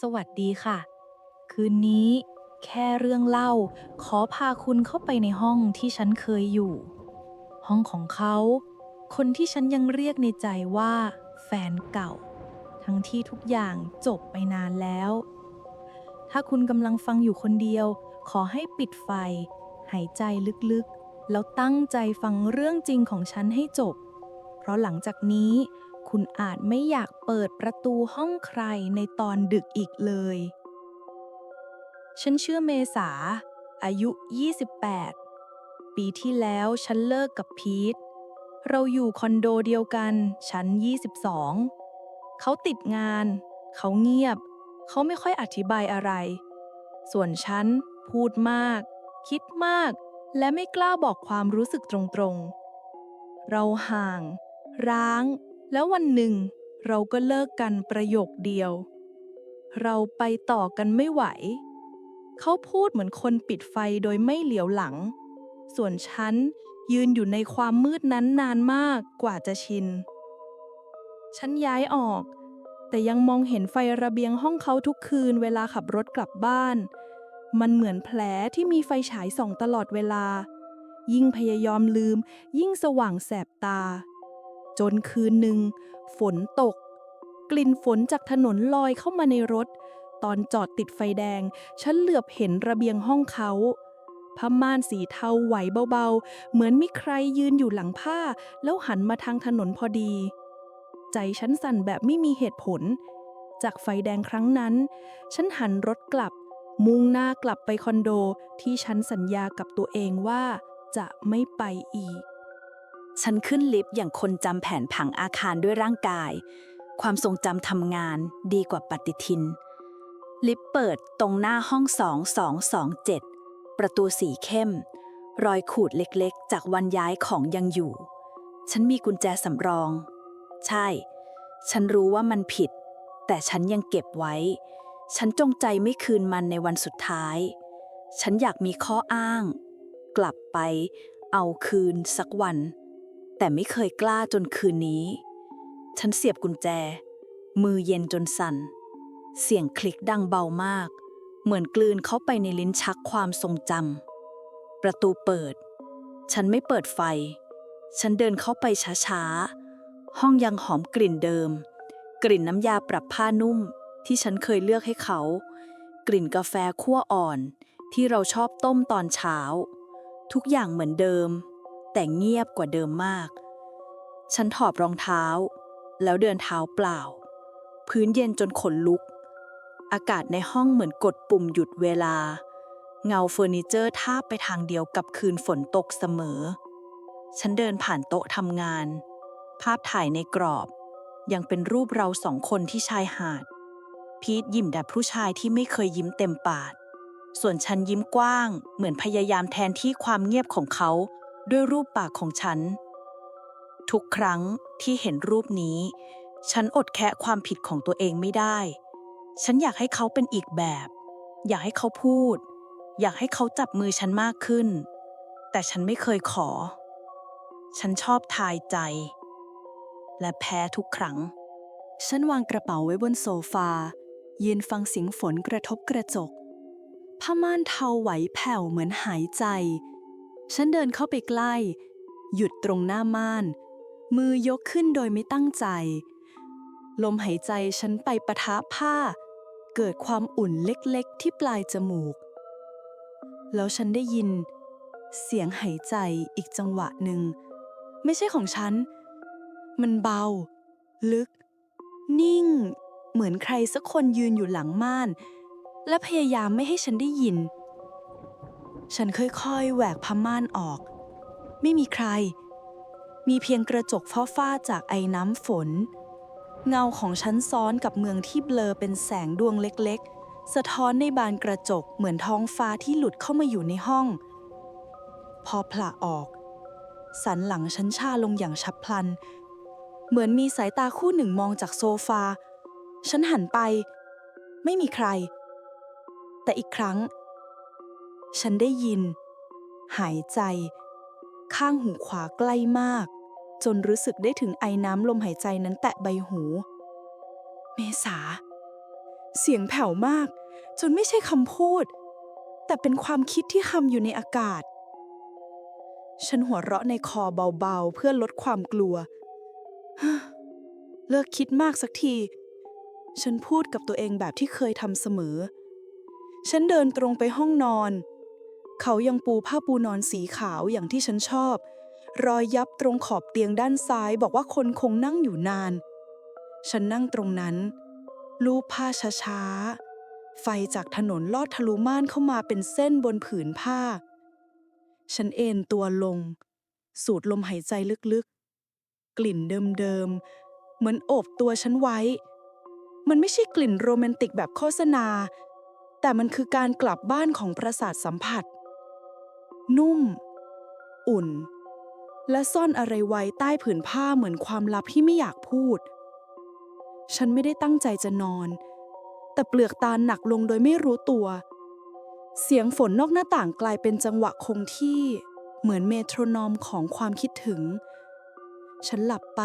สวัสดีค่ะ คืนนี้ แค่เรื่องเล่า ขอพาคุณเข้าไปในห้องที่ฉันเคยอยู่ ห้องของเขา คนที่ฉันยังเรียกในใจว่า แฟนเก่า ทั้งที่ทุกอย่างจบไปนานแล้ว ถ้าคุณกำลังฟังอยู่คนเดียว ขอให้ปิดไฟ หายใจลึกๆ แล้วตั้งใจฟังเรื่องจริงของฉันให้จบ เพราะหลังจากนี้ คุณอาจไม่อยากเปิดประตูห้องใครในตอนดึกอีกเลย ฉันชื่อเมษา อายุ 28 ปีที่แล้วฉันเลิกกับพีท เราอยู่คอนโดเดียวกัน ชั้น 22 เขาติดงาน เขาเงียบ เขาไม่ค่อยอธิบายอะไร ส่วนฉันพูดมาก คิดมาก และไม่กล้าบอกความรู้สึกตรงๆ เราห่าง ร้าง แล้ววันหนึ่ง เราก็เลิกกันประโยคเดียว เราไปต่อกันไม่ไหว เขาพูดเหมือนคนปิดไฟโดยไม่เหลียวหลัง ส่วนฉันยืนอยู่ในความมืดนั้นนานมากกว่าจะชิน ฉันย้ายออก แต่ยังมองเห็นไฟระเบียงห้องเขาทุกคืนเวลาขับรถกลับบ้าน มันเหมือนแผลที่มีไฟฉายส่องตลอดเวลา ยิ่งพยายามลืม ยิ่งสว่างแสบตา จนคืนหนึ่ง ฝนตก กลิ่นฝนจากถนนลอยเข้ามาในรถ ตอนจอดติดไฟแดง ฉันเหลือบเห็นระเบียงห้องเขาผ้าม่านสีเทาไหวเบาๆ เหมือนมีใครยืนอยู่หลังผ้า แล้วหันมาทางถนนพอดี ใจฉันสั่นแบบไม่มีเหตุผล จากไฟแดงครั้งนั้น ฉันหันรถกลับ มุ่งหน้ากลับไปคอนโดที่ฉันสัญญากับตัวเองว่าจะไม่ไปอีก ฉันขึ้นลิฟต์อย่างคนจำแผนผังอาคารด้วยร่างกาย ความทรงจำทำงานดีกว่าปฏิทิน ลิฟต์เปิดตรงหน้าห้อง 2227 ประตูสีเข้ม รอยขูดเล็กๆ จากวันย้ายของยังอยู่ ฉันมีกุญแจสำรอง ใช่ ฉันรู้ว่ามันผิด แต่ฉันยังเก็บไว้ ฉันจงใจไม่คืนมันในวันสุดท้าย ฉันอยากมีข้ออ้าง กลับไปเอาคืนสักวัน แต่ไม่เคยกล้าจนคืนนี้ ฉันเสียบกุญแจ มือเย็นจนสั่น เสียงคลิกดังเบามาก เหมือนกลืนเข้าไปในลิ้นชักความทรงจำประตูเปิด ฉันไม่เปิดไฟ ฉันเดินเข้าไปช้าๆ ห้องยังหอมกลิ่นเดิม กลิ่นน้ำยาปรับผ้านุ่มที่ฉันเคยเลือกให้เขา กลิ่นกาแฟคั่วอ่อนที่เราชอบต้มตอนเช้า ทุกอย่างเหมือนเดิม แต่เงียบกว่าเดิมมาก ฉันถอดรองเท้า แล้วเดินเท้าเปล่า พื้นเย็นจนขนลุก อากาศในห้องเหมือนกดปุ่มหยุดเวลา เงาเฟอร์นิเจอร์ทาบไปทางเดียวกับคืนฝนตกเสมอ ฉันเดินผ่านโต๊ะทำงาน ภาพถ่ายในกรอบ ยังเป็นรูปเราสองคนที่ชายหาด พีทยิ้มแต่ผู้ชายที่ไม่เคยยิ้มเต็มปากส่วนฉันยิ้มกว้าง เหมือนพยายามแทนที่ความเงียบของเขา ด้วยรูปปากของฉัน ทุกครั้งที่เห็นรูปนี้ ฉันอดแคะความผิดของตัวเองไม่ได้ ฉันอยากให้เขาเป็นอีกแบบ อยากให้เขาพูด อยากให้เขาจับมือฉันมากขึ้น แต่ฉันไม่เคยขอ ฉันชอบทายใจ และแพ้ทุกครั้ง ฉันวางกระเป๋าไว้บนโซฟา ยืนฟังเสียงฝนกระทบกระจกผ้าม่านเทาไหวแผ่วเหมือนหายใจ ฉันเดินเข้าไปใกล้ หยุดตรงหน้าม่าน มือยกขึ้นโดยไม่ตั้งใจ ลมหายใจฉันไปปะทะผ้า เกิดความอุ่นเล็กๆ ที่ปลายจมูก แล้วฉันได้ยิน เสียงหายใจอีกจังหวะหนึ่ง ไม่ใช่ของฉัน มันเบา ลึก นิ่ง เหมือนใครสักคนยืนอยู่หลังม่าน และพยายามไม่ให้ฉันได้ยิน ฉันค่อยๆแหวกผ้าม่านออก ไม่มีใคร มีเพียงกระจกฟ้าๆจากไอ้น้ำฝน เงาของฉันซ้อนกับเมืองที่เบลอเป็นแสงดวงเล็กๆ สะท้อนในบานกระจกเหมือนท้องฟ้าที่หลุดเข้ามาอยู่ในห้อง พอผละออก สันหลังฉันชาลงอย่างฉับพลัน เหมือนมีสายตาคู่หนึ่งมองจากโซฟา ฉันหันไป ไม่มีใคร แต่อีกครั้ง ฉันได้ยิน หายใจ ข้างหูขวาใกล้มาก จนรู้สึกได้ถึงไอน้ำลมหายใจนั้นแตะใบหู เมษา เสียงแผ่วมาก จนไม่ใช่คำพูด แต่เป็นความคิดที่คำอยู่ในอากาศ ฉันหัวเราะในคอเบาๆ เพื่อลดความกลัว เลิกคิดมากสักที ฉันพูดกับตัวเองแบบที่เคยทำเสมอฉันเดินตรงไปห้องนอน เขายังปูผ้าปูนอนสีขาวอย่างที่ฉันชอบ รอยยับตรงขอบเตียงด้านซ้ายบอกว่าคนคงนั่งอยู่นาน ฉันนั่งตรงนั้น ลูบผ้าช้าๆ ไฟจากถนนลอดทะลุม่านเข้ามาเป็นเส้นบนผืนผ้า ฉันเอนตัวลง สูดลมหายใจลึกๆ กลิ่นเดิมๆ เหมือนโอบตัวฉันไว้ มันไม่ใช่กลิ่นโรแมนติกแบบโฆษณาแต่มันคือการกลับบ้านของประสาทสัมผัส นุ่ม อุ่น และซ่อนอะไรไว้ใต้ผืนผ้าเหมือนความลับที่ไม่อยากพูด ฉันไม่ได้ตั้งใจจะนอน แต่เปลือกตาหนักลงโดยไม่รู้ตัว เสียงฝนนอกหน้าต่างกลายเป็นจังหวะคงที่เหมือนเมโทรนอมของความคิดถึง ฉันหลับไป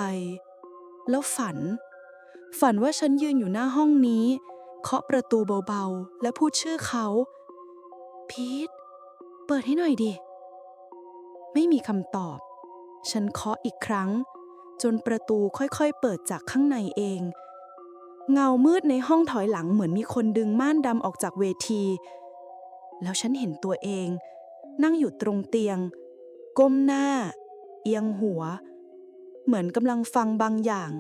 แล้วฝัน ฝันว่าฉันยืนอยู่หน้าห้องนี้ เคาะประตูเบาๆ และพูดชื่อเขา พีท เปิดให้หน่อยดิ ไม่มีคำตอบ ฉันเคาะอีกครั้ง จนประตูค่อยๆ เปิดจากข้างในเอง เงามืดในห้องถอยหลังเหมือนมีคนดึงม่านดำออกจากเวที แล้วฉันเห็นตัวเอง นั่งอยู่ตรงเตียง ก้มหน้า เอียงหัว เหมือนกำลังฟังบางอย่าง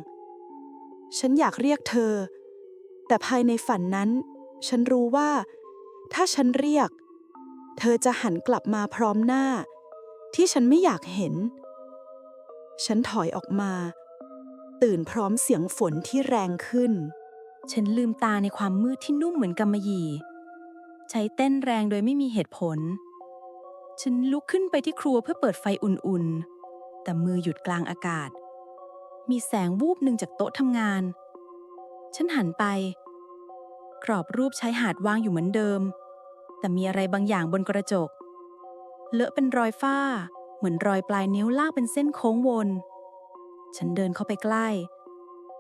ฉันอยากเรียกเธอ แต่ภายในฝันนั้น ฉันรู้ว่า ถ้าฉันเรียกเเธอจะหันกลับมาพร้อมหน้า ที่ฉันไม่อยากเห็น ฉันถอยออกมา ตื่นพร้อมเสียงฝนที่แรงขึ้น ฉันลืมตาในความมืดที่นุ่มเหมือนกำมะหยี่ใจเต้นแรงโดยไม่มีเหตุผล ฉันลุกขึ้นไปที่ครัวเพื่อเปิดไฟอุ่นๆ แต่มือหยุดกลางอากาศ มีแสงวูบหนึ่งจากโต๊ะทำงาน ฉันหันไป กรอบรูปชายหาดวางอยู่เหมือนเดิม แต่มีอะไรบางอย่างบนกระจก เลอะเป็นรอยฝ้า เหมือนรอยปลายนิ้วลากเป็นเส้นโค้งวน ฉันเดินเข้าไปใกล้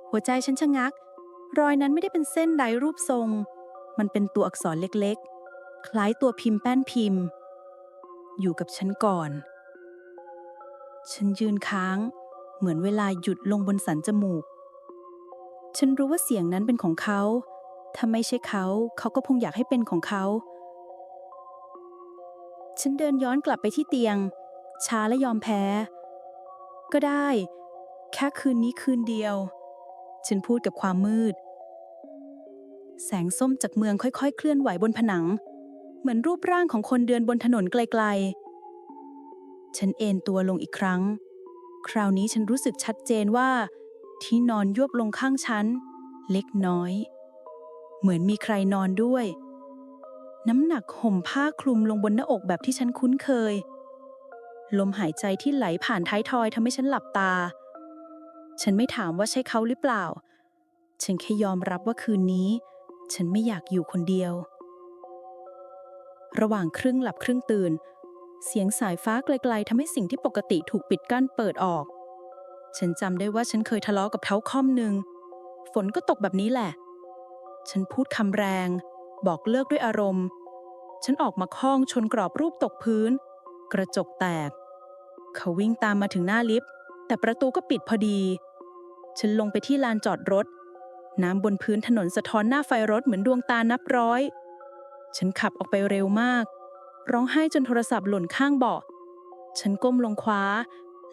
หัวใจฉันชะงัก รอยนั้นไม่ได้เป็นเส้นไร้รูปทรง มันเป็นตัวอักษรเล็กๆ คล้ายตัวพิมพ์แป้นพิมพ์ อยู่กับฉันก่อน ฉันยืนค้าง เหมือนเวลาหยุดลงบนสันจมูก ฉันรู้ว่าเสียงนั้นเป็นของเขาถ้าไม่ใช่เขา เขาก็คงอยากให้เป็นของเขา ฉันเดินย้อนกลับไปที่เตียง ช้าและยอมแพ้ ก็ได้ แค่คืนนี้คืนเดียว ฉันพูดกับความมืด แสงส้มจากเมืองค่อยๆ เคลื่อนไหวบนผนัง เหมือนรูปร่างของคนเดินบนถนนไกลๆ ฉันเอนตัวลงอีกครั้ง คราวนี้ฉันรู้สึกชัดเจนว่า ที่นอนยวบลงข้างฉัน เล็กน้อย เหมือนมีใครนอนด้วย น้ำหนักห่มผ้าคลุมลงบนหน้าอกแบบที่ฉันคุ้นเคย ลมหายใจที่ไหลผ่านท้ายทอยทำให้ฉันหลับตา ฉันไม่ถามว่าใช่เขาหรือเปล่า ฉันแค่ยอมรับว่าคืนนี้ ฉันไม่อยากอยู่คนเดียว ระหว่างครึ่งหลับครึ่งตื่น เสียงสายฟ้าไกลๆทำให้สิ่งที่ปกติถูกปิดกั้นเปิดออก ฉันจำได้ว่าฉันเคยทะเลาะกับเท้าค่อมหนึ่ง ฝนก็ตกแบบนี้แหละ ฉันพูดคำแรง บอกเลิกด้วยอารมณ์ ฉันออกมาคล้องชนกรอบรูปตกพื้น กระจกแตก เขาวิ่งตามมาถึงหน้าลิฟต์ แต่ประตูก็ปิดพอดี ฉันลงไปที่ลานจอดรถ น้ำบนพื้นถนนสะท้อนหน้าไฟรถเหมือนดวงตานับร้อย ฉันขับออกไปเร็วมาก ร้องไห้จนโทรศัพท์หล่นข้างเบาะ ฉันก้มลงคว้า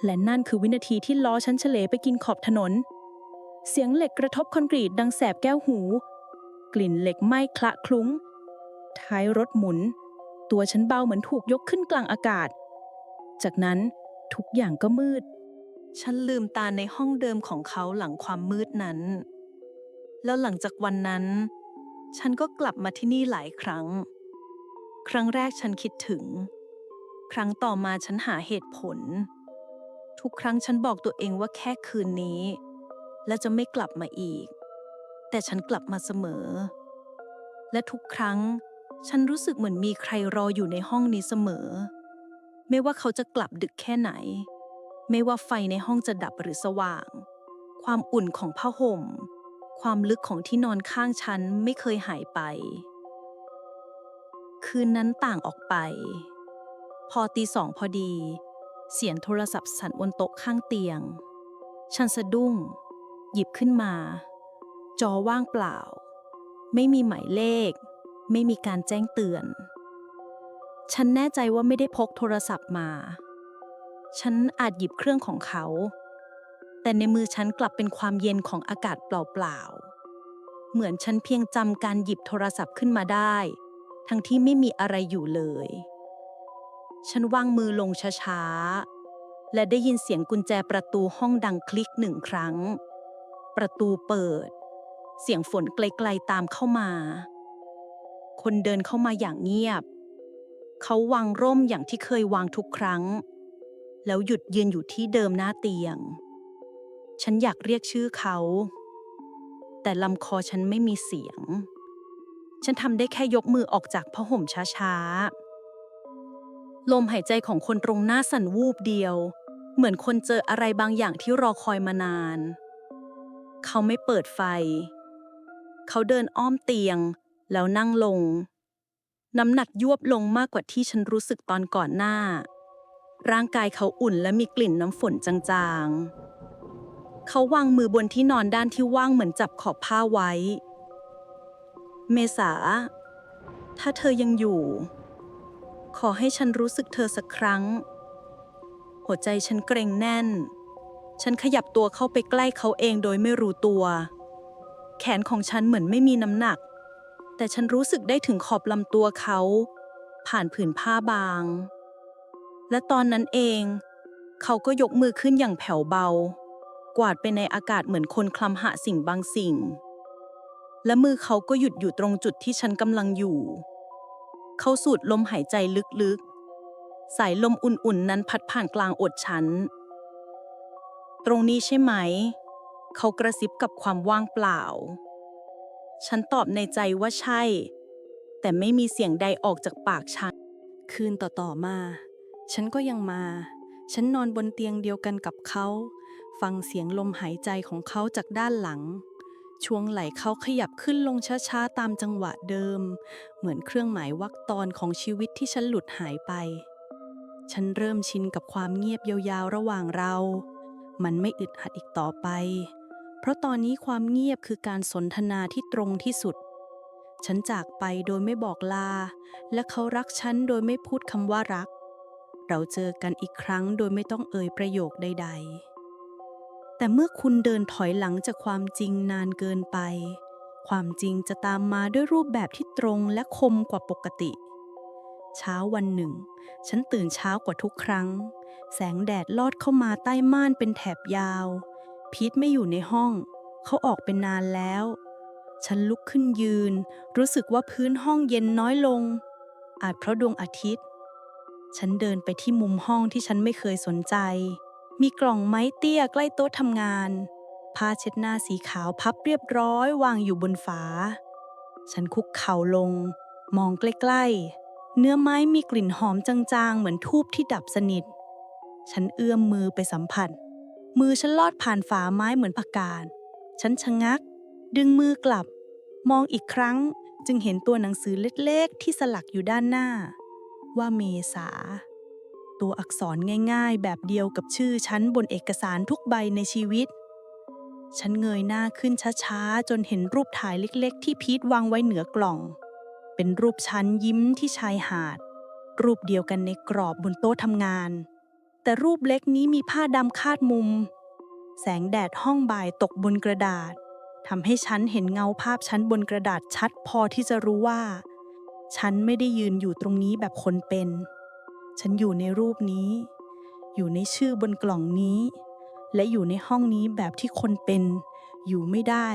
และนั่นคือวินาทีที่ล้อฉันเฉลไปกินขอบถนน เสียงเหล็กกระทบคอนกรีตดังแสบแก้วหู กลิ่นเหล็กไหม้คละคลุ้ง ท้ายรถหมุน ตัวฉันเบาเหมือนถูกยกขึ้นกลางอากาศ จากนั้นทุกอย่างก็มืด ฉันลืมตาในห้องเดิมของเขาหลังความมืดนั้น แล้วหลังจากวันนั้น ฉันก็กลับมาที่นี่หลายครั้ง ครั้งแรกฉันคิดถึง ครั้งต่อมาฉันหาเหตุผล ทุกครั้งฉันบอกตัวเองว่าแค่คืนนี้ และจะไม่กลับมาอีก แต่ฉันกลับมาเสมอ และทุกครั้ง ฉันรู้สึกเหมือนมีใครรออยู่ในห้องนี้เสมอ ไม่ว่าเขาจะกลับดึกแค่ไหน ไม่ว่าไฟในห้องจะดับหรือสว่าง ความอุ่นของผ้าห่ม ความลึกของที่นอนข้างฉันไม่เคยหายไป คืนนั้นต่างออกไป พอตีสองพอดี เสียงโทรศัพท์สั่นบนโต๊ะข้างเตียง ฉันสะดุ้ง หยิบขึ้นมา จอว่างเปล่า ไม่มีหมายเลข ไม่มีการแจ้งเตือน ฉันแน่ใจว่าไม่ได้พกโทรศัพท์มา ฉันอาจหยิบเครื่องของเขา แต่ในมือฉันกลับเป็นความเย็นของอากาศเปล่าๆ เหมือนฉันเพียงจำการหยิบโทรศัพท์ขึ้นมาได้ ทั้งที่ไม่มีอะไรอยู่เลย ฉันวางมือลงช้าๆ และได้ยินเสียงกุญแจประตูห้องดังคลิกหนึ่งครั้ง ประตูเปิด เสียงฝนไกลๆตามเข้ามา คนเดินเข้ามาอย่างเงียบ เขาวางร่มอย่างที่เคยวางทุกครั้ง แล้วหยุดยืนอยู่ที่เดิมหน้าเตียง ฉันอยากเรียกชื่อเขา แต่ลำคอฉันไม่มีเสียง ฉันทำได้แค่ยกมือออกจากผ้าห่มช้าๆ ลมหายใจของคนตรงหน้าสั่นวูบเดียว เหมือนคนเจออะไรบางอย่างที่รอคอยมานาน เขาไม่เปิดไฟ เขาเดินอ้อมเตียง แล้วนั่งลง น้ำหนักยวบลงมากกว่าที่ฉันรู้สึกตอนก่อนหน้า ร่างกายเขาอุ่นและมีกลิ่นน้ำฝนจางๆ เขาวางมือบนที่นอนด้านที่ว่างเหมือนจับขอบผ้าไว้ เมษา ถ้าเธอยังอยู่ ขอให้ฉันรู้สึกเธอสักครั้ง หัวใจฉันเกรงแน่น ฉันขยับตัวเข้าไปใกล้เขาเองโดยไม่รู้ตัว แขนของฉันเหมือนไม่มีน้ำหนัก แต่ฉันรู้สึกได้ถึงขอบลำตัวเขา ผ่านผืนผ้าบาง และตอนนั้นเอง เขาก็ยกมือขึ้นอย่างแผ่วเบา กวาดไปในอากาศเหมือนคนคลำหาสิ่งบางสิ่ง และมือเขาก็หยุดอยู่ตรงจุดที่ฉันกำลังอยู่ เขาสูดลมหายใจลึกๆ สายลมอุ่นๆ นั้นพัดผ่านกลางอดฉัน ตรงนี้ใช่ไหม เขากระซิบกับความว่างเปล่า ฉันตอบในใจว่าใช่ แต่ไม่มีเสียงใดออกจากปากฉัน คืนต่อๆมา ฉันก็ยังมา ฉันนอนบนเตียงเดียวกันกับเขา ฟังเสียงลมหายใจของเขาจากด้านหลัง ช่วงไหล่เขาขยับขึ้นลงช้าๆ ตามจังหวะเดิม เหมือนเครื่องหมายวรรคตอนของชีวิตที่ฉันหลุดหายไป ฉันเริ่มชินกับความเงียบยาวๆ ระหว่างเรา มันไม่อึดอัดอีกต่อไป เพราะตอนนี้ความเงียบคือการสนทนาที่ตรงที่สุด ฉันจากไปโดยไม่บอกลา และเขารักฉันโดยไม่พูดคำว่ารัก เราเจอกันอีกครั้งโดยไม่ต้องเอ่ยประโยคใด ๆ แต่เมื่อคุณเดินถอยหลังจากความจริงนานเกินไป ความจริงจะตามมาด้วยรูปแบบที่ตรงและคมกว่าปกติ เช้าวันหนึ่ง ฉันตื่นเช้ากว่าทุกครั้ง แสงแดดลอดเข้ามาใต้ม่านเป็นแถบยาว พีทไม่อยู่ในห้อง เขาออกเป็นนานแล้ว ฉันลุกขึ้นยืน รู้สึกว่าพื้นห้องเย็นน้อยลง อาจเพราะดวงอาทิตย์ ฉันเดินไปที่มุมห้องที่ฉันไม่เคยสนใจ มีกล่องไม้เตี้ยใกล้โต๊ะทำงาน ผ้าเช็ดหน้าสีขาวพับเรียบร้อยวางอยู่บนฝา ฉันคุกเข่าลง มองใกล้ๆ เนื้อไม้มีกลิ่นหอมจางๆ เหมือนทูบที่ดับสนิท ฉันเอื้อมมือไปสัมผัส มือฉันลอดผ่านฝาไม้เหมือนผักกาดฉันชะงัก ดึงมือกลับ มองอีกครั้งจึงเห็นตัวหนังสือเล็กๆ ที่สลักอยู่ด้านหน้า ว่าเมษา ตัวอักษรง่ายๆ แบบเดียวกับชื่อฉันบนเอกสารทุกใบในชีวิต ฉันเงยหน้าขึ้นช้าๆ จนเห็นรูปถ่ายเล็กๆ ที่พีทวางไว้เหนือกล่อง เป็นรูปฉันยิ้มที่ชายหาด รูปเดียวกันในกรอบบนโต๊ะทำงาน แต่รูปเล็กนี้มีผ้าดำคาดมุม แสงแดดห้องบ่ายตกบนกระดาษทำให้ฉันเห็นเงาภาพฉันบนกระดาษชัดพอที่จะรู้ว่า ฉันไม่ได้ยืนอยู่ตรงนี้แบบคนเป็น ฉันอยู่ในรูปนี้ อยู่ในชื่อบนกล่องนี้ และอยู่ในห้องนี้แบบที่คนเป็น อยู่ไม่ได้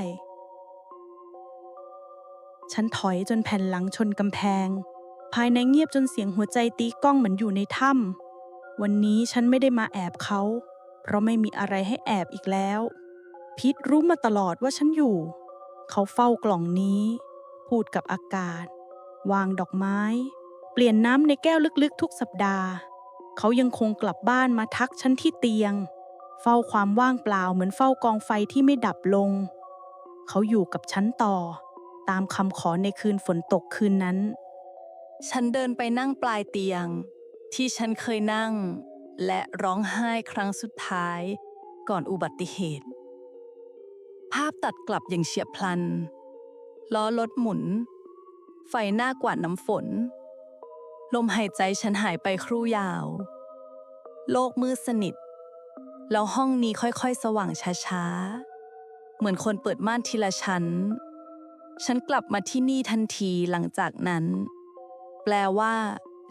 ฉันถอยจนแผ่นหลังชนกำแพง ภายในเงียบจนเสียงหัวใจตีก้องเหมือนอยู่ในถ้ำ วันนี้ฉันไม่ได้มาแอบเขา เพราะไม่มีอะไรให้แอบอีกแล้ว พิษรู้มาตลอดว่าฉันอยู่ เขาเฝ้ากล่องนี้ พูดกับอากาศ วางดอกไม้ เปลี่ยนน้ำในแก้วลึกๆ ทุกสัปดาห์ เขายังคงกลับบ้านมาทักฉันที่เตียง เฝ้าความว่างเปล่าเหมือนเฝ้ากองไฟที่ไม่ดับลง เขาอยู่กับฉันต่อ ตามคำขอในคืนฝนตกคืนนั้น ฉันเดินไปนั่งปลายเตียง ที่ฉันเคยนั่ง และร้องไห้ครั้งสุดท้ายก่อนอุบัติเหตุ ภาพตัดกลับอย่างเฉียบพลัน ล้อรถหมุน ไฟหน้ากวาดน้ำฝน ลมหายใจฉันหายไปครู่ยาว โลกมืดสนิท แล้วห้องนี้ค่อยๆ สว่างช้าๆ เหมือนคนเปิดม่านทีละชั้น ฉันกลับมาที่นี่ทันทีหลังจากนั้น แปลว่า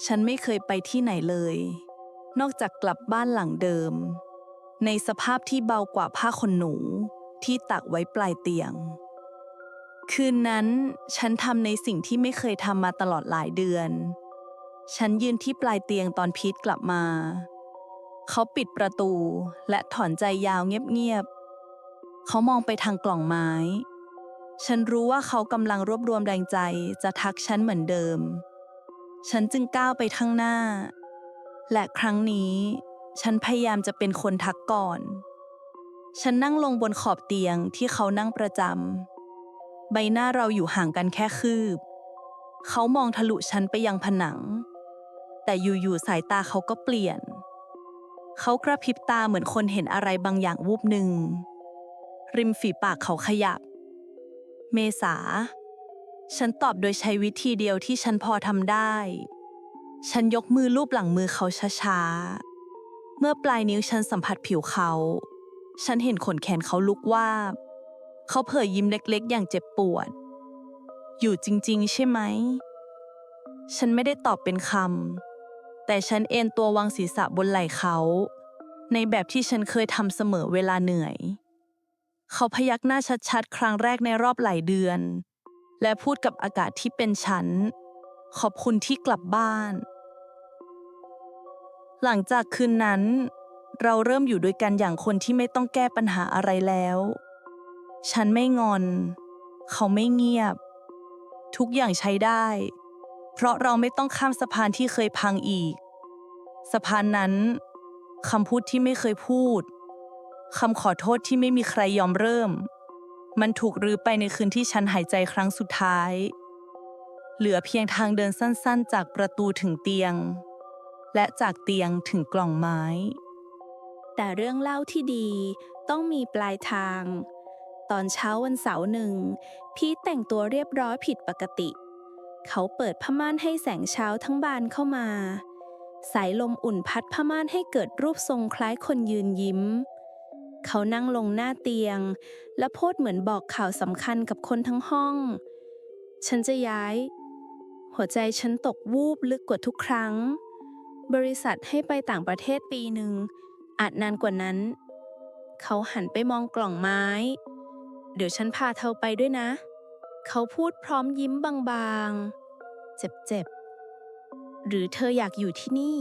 ฉันไม่เคยไปที่ไหนเลย นอกจากกลับบ้านหลังเดิม ในสภาพที่เบากว่าผ้าขนหนูที่ตักไว้ปลายเตียง คืนนั้นฉันทำในสิ่งที่ไม่เคยทำมาตลอดหลายเดือน ฉันยืนที่ปลายเตียงตอนพีทกลับมา เขาปิดประตูและถอนใจยาวเงียบๆ เขามองไปทางกล่องไม้ ฉันรู้ว่าเขากำลังรวบรวมแรงใจจะทักฉันเหมือนเดิม ฉันจึงก้าวไปข้างหน้า และครั้งนี้ ฉันพยายามจะเป็นคนทักก่อน ฉันนั่งลงบนขอบเตียงที่เขานั่งประจำใบหน้าเราอยู่ห่างกันแค่คืบ เขามองทะลุฉันไปยังผนัง แต่อยู่ๆสายตาเขาก็เปลี่ยน เขากระพริบตาเหมือนคนเห็นอะไรบางอย่างวูบหนึ่ง ริมฝีปากเขาขยับ เมษา ฉันตอบโดยใช้วิธีเดียวที่ฉันพอทำได้ ฉันยกมือลูบหลังมือเขาช้าๆ เมื่อปลายนิ้วฉันสัมผัสผิวเขา ฉันเห็นขนแขนเขาลุกวาบ เขาเผยยิ้มเล็กๆ อย่างเจ็บปวด อยู่จริงๆ ใช่ไหม ฉันไม่ได้ตอบเป็นคำ แต่ฉันเอนตัววางศีรษะบนไหล่เขา ในแบบที่ฉันเคยทำเสมอเวลาเหนื่อย เขาพยักหน้าชัดๆ ครั้งแรกในรอบหลายเดือน และพูดกับอากาศที่เป็นฉันขอบคุณที่กลับบ้าน หลังจากคืนนั้น เราเริ่มอยู่ด้วยกันอย่างคนที่ไม่ต้องแก้ปัญหาอะไรแล้ว ฉันไม่งอน เขาไม่เงียบ ทุกอย่างใช้ได้ เพราะเราไม่ต้องข้ามสะพานที่เคยพังอีก สะพานนั้นคำพูดที่ไม่เคยพูดคำขอโทษที่ไม่มีใครยอมเริ่ม มันถูกรื้อไปในคืนที่ฉันหายใจครั้งสุดท้าย เหลือเพียงทางเดินสั้นๆ จากประตูถึงเตียง และจากเตียงถึงกล่องไม้ แต่เรื่องเล่าที่ดีต้องมีปลายทาง ตอนเช้าวันเสาร์หนึ่ง พีทแต่งตัวเรียบร้อยผิดปกติ เขาเปิดผ้าม่านให้แสงเช้าทั้งบานเข้ามา สายลมอุ่นพัดผ้าม่านให้เกิดรูปทรงคล้ายคนยืนยิ้ม เขานั่งลงหน้าเตียง และพูดเหมือนบอกข่าวสำคัญกับคนทั้งห้อง ฉันจะย้าย หัวใจฉันตกวูบลึกกว่าทุกครั้ง บริษัทให้ไปต่างประเทศปีหนึ่ง อาจนานกว่านั้น เขาหันไปมองกล่องไม้ เดี๋ยวฉันพาเธอไปด้วยนะ เขาพูดพร้อมยิ้มบางๆ เจ็บๆ หรือเธออยากอยู่ที่นี่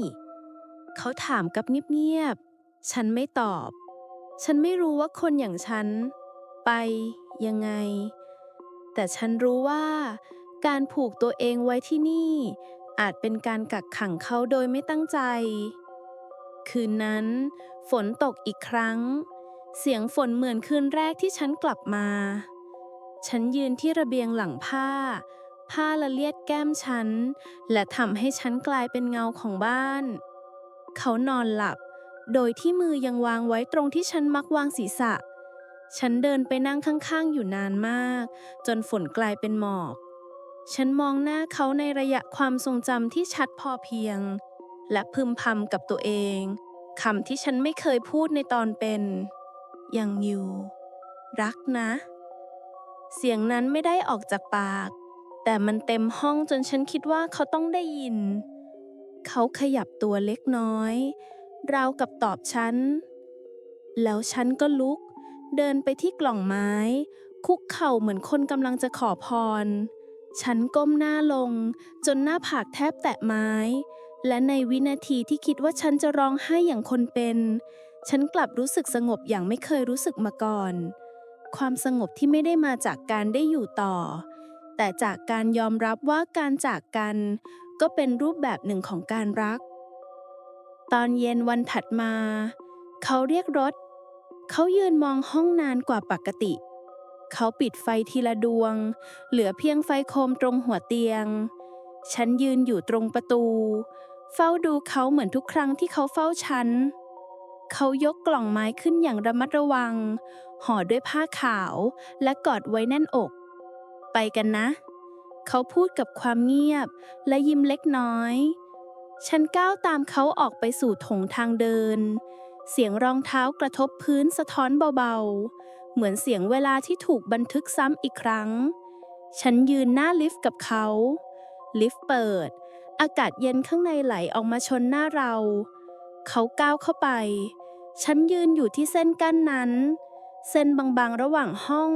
เขาถามกับเงียบๆ ฉันไม่ตอบ ฉันไม่รู้ว่าคนอย่างฉัน ไปยังไง แต่ฉันรู้ว่าการผูกตัวเองไว้ที่นี่ อาจเป็นการกักขังเขาโดยไม่ตั้งใจ คืนนั้นฝนตกอีกครั้ง เสียงฝนเหมือนคืนแรกที่ฉันกลับมา ฉันยืนที่ระเบียงหลังผ้า ผ้าละเลียดแก้มฉัน และทำให้ฉันกลายเป็นเงาของบ้าน เขานอนหลับ โดยที่มือยังวางไว้ตรงที่ฉันมักวางศีรษะ ฉันเดินไปนั่งข้างๆ อยู่นานมาก จนฝนกลายเป็นหมอก ฉันมองหน้าเขาในระยะความทรงจำที่ชัดพอเพียง และพึมพำกับตัวเองคำที่ฉันไม่เคยพูดในตอนเป็น ยังอยู่ รักนะ เสียงนั้นไม่ได้ออกจากปาก แต่มันเต็มห้องจนฉันคิดว่าเขาต้องได้ยิน เขาขยับตัวเล็กน้อย ราวกับตอบฉัน แล้วฉันก็ลุก เดินไปที่กล่องไม้ คุกเข่าเหมือนคนกำลังจะขอพร ฉันก้มหน้าลง จนหน้าผากแทบแตะไม้ และในวินาทีที่คิดว่าฉันจะร้องไห้อย่างคนเป็น ฉันกลับรู้สึกสงบอย่างไม่เคยรู้สึกมาก่อน ความสงบที่ไม่ได้มาจากการได้อยู่ต่อ แต่จากการยอมรับว่าการจากกัน ก็เป็นรูปแบบหนึ่งของการรัก ตอนเย็นวันถัดมา เขาเรียกรถ เขายืนมองห้องนานกว่าปกติ เขาปิดไฟทีละดวง เหลือเพียงไฟโคมตรงหัวเตียง ฉันยืนอยู่ตรงประตู เฝ้าดูเขาเหมือนทุกครั้งที่เขาเฝ้าฉัน เขายกกล่องไม้ขึ้นอย่างระมัดระวัง ห่อด้วยผ้าขาวและกอดไว้แน่นอก ไปกันนะ เขาพูดกับความเงียบและยิ้มเล็กน้อย ฉันก้าวตามเขาออกไปสู่ถงทางเดิน เสียงรองเท้ากระทบพื้นสะท้อนเบาๆ เหมือนเสียงเวลาที่ถูกบันทึกซ้ำอีกครั้ง ฉันยืนหน้าลิฟต์กับเขา ลิฟต์เปิด อากาศเย็นข้างในไหลออกมาชนหน้าเรา เขาก้าวเข้าไป ฉันยืนอยู่ที่เส้นกั้นนั้น เส้นบางๆระหว่างห้อง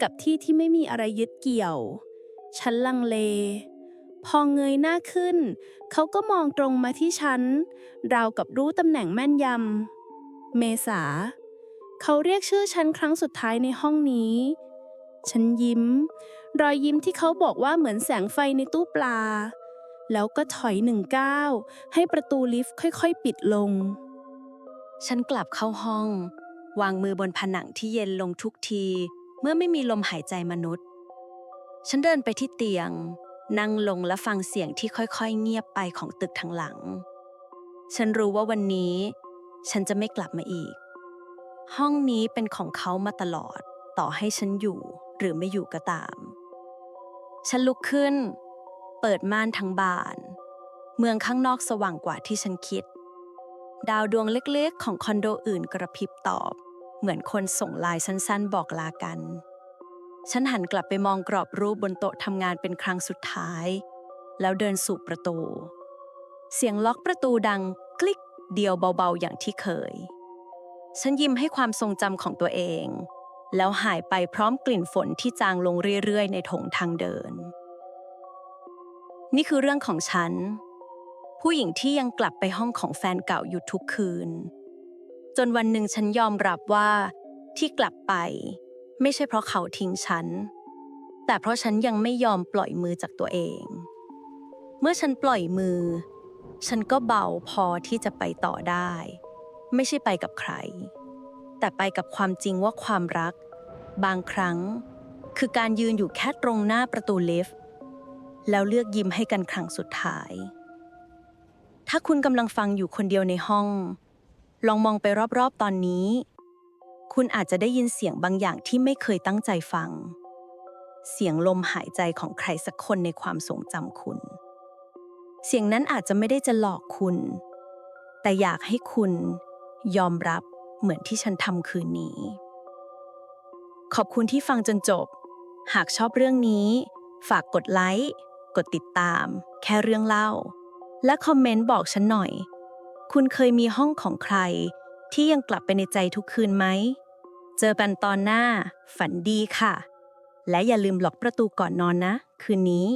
กับที่ที่ไม่มีอะไรยึดเกี่ยว ฉันลังเล พอเงยหน้าขึ้น เขาก็มองตรงมาที่ฉัน ราวกับรู้ตำแหน่งแม่นยำ เมษา เขาเรียกชื่อฉันครั้งสุดท้ายในห้องนี้ ฉันยิ้ม รอยยิ้มที่เขาบอกว่าเหมือนแสงไฟในตู้ปลา แล้วก็ถอยหนึ่งก้าวให้ประตูลิฟต์ค่อยๆ ปิดลง ฉันกลับเข้าห้อง วางมือบนผนังที่เย็นลงทุกที เมื่อไม่มีลมหายใจมนุษย์ ฉันเดินไปที่เตียง นั่งลงและฟังเสียงที่ค่อยๆ เงียบไปของตึกทางหลัง ฉันรู้ว่าวันนี้ ฉันจะไม่กลับมาอีก ห้องนี้เป็นของเขามาตลอด ต่อให้ฉันอยู่หรือไม่อยู่ก็ตาม ฉันลุกขึ้น เปิดม่านทั้งบาน เมืองข้างนอกสว่างกว่าที่ฉันคิด ดาวดวงเล็กๆ ของคอนโดอื่นกระพริบตอบ เหมือนคนส่งลายสั้นๆ บอกลากัน ฉันหันกลับไปมองกรอบรูปบนโต๊ะทำงานเป็นครั้งสุดท้าย แล้วเดินสู่ประตู เสียงล็อกประตูดังกลิกเดียวเบาๆอย่างที่เคย ฉันยิ้มให้ความทรงจำของตัวเอง แล้วหายไปพร้อมกลิ่นฝนที่จางลงเรื่อยๆ ในถงทางเดิน นี่คือเรื่องของฉัน ผู้หญิงที่ยังกลับไปห้องของแฟนเก่าอยู่ทุกคืน จนวันหนึ่งฉันยอมรับว่าที่กลับไป ไม่ใช่เพราะเขาทิ้งฉัน แต่เพราะฉันยังไม่ยอมปล่อยมือจากตัวเอง เมื่อฉันปล่อยมือ ฉันก็เบาพอที่จะไปต่อได้ ไม่ใช่ไปกับใคร แต่ไปกับความจริงว่าความรัก บางครั้ง คือการยืนอยู่แค่ตรงหน้าประตูลิฟต์แล้วเลือกยิ้มให้กันครั้งสุดท้าย ถ้าคุณกำลังฟังอยู่คนเดียวในห้อง ลองมองไปรอบๆตอนนี้ คุณอาจจะได้ยินเสียงบางอย่างที่ไม่เคยตั้งใจฟัง เสียงลมหายใจของใครสักคนในความทรงจำคุณ เสียงนั้นอาจจะไม่ได้จะหลอกคุณ แต่อยากให้คุณยอมรับเหมือนที่ฉันทำคืนนี้ ขอบคุณที่ฟังจนจบ หากชอบเรื่องนี้ ฝากกดไลค์ กดติดตาม แค่เรื่องเล่า และคอมเมนต์บอกฉันหน่อย คุณเคยมีห้องของใครที่ยังกลับไปในใจทุกคืนไหม เจอกันตอนหน้า ฝันดีค่ะ และอย่าลืมล็อกประตูก่อนนอนนะ คืนนี้